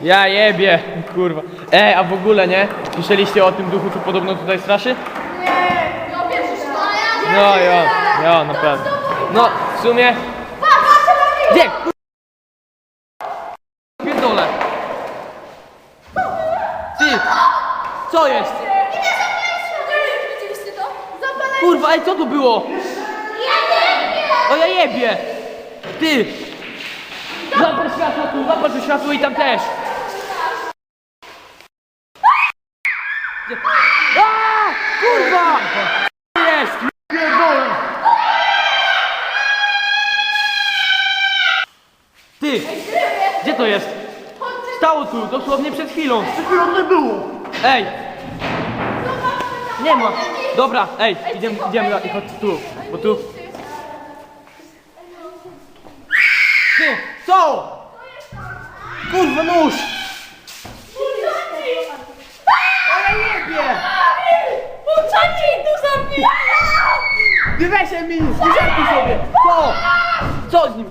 Ja jebie, kurwa. Ej, a w ogóle nie? Słyszeliście o tym duchu, co podobno tutaj straszy? No pierwszy szkoła, No, ja, ja, naprawdę. No, w sumie... Gdzie? Pierdolę. Ty! Co jest? Widzieliście to? Zapalenie! Kurwa, ej, co to było? O ja jebie! Ty! Zapal światło tu, zapal tu światło i tam też! A! Kurwa! Jest! Pierdolę! Ty! Gdzie to jest? Stało tu, dosłownie przed chwilą. Przed chwilą nie było. Ej! Nie ma. Dobra, ej, idziemy, idziemy, i chodź tu, bo tu... Ty, co? Kurwa, nóż! Ale jebie! Uczacie i tu zabijają! Nie weź mi! Nie żartuj sobie! Co? Co z nim?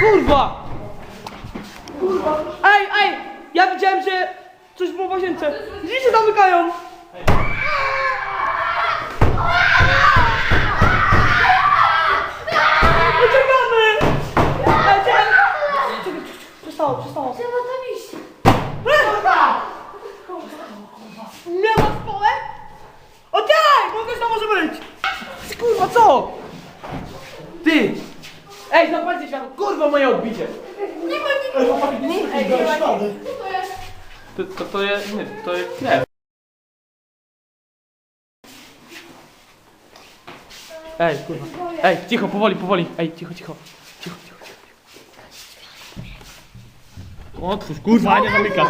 Kurwa! Kurwa! Ej, ej! Ja widziałem, że coś było w łazience. Drzwi się zamykają! Uciekamy! Ej, czekaj! Czekaj, Przestało, przestało. Trzeba tam iść. Nie ma spole? Okej, mogę to może być! Co? Ty! Ej, zapalcie światło, kurwa moje odbicie! Nie ma nikogo. Ej, nie ma nikogo. Co to jest? To, to, to jest, nie, to jest krew. Ej, kurwa. Ej, cicho, powoli, powoli. Ej, cicho, cicho. Cicho, cicho, cicho. Otwórz, kurwa, nie zamykasz.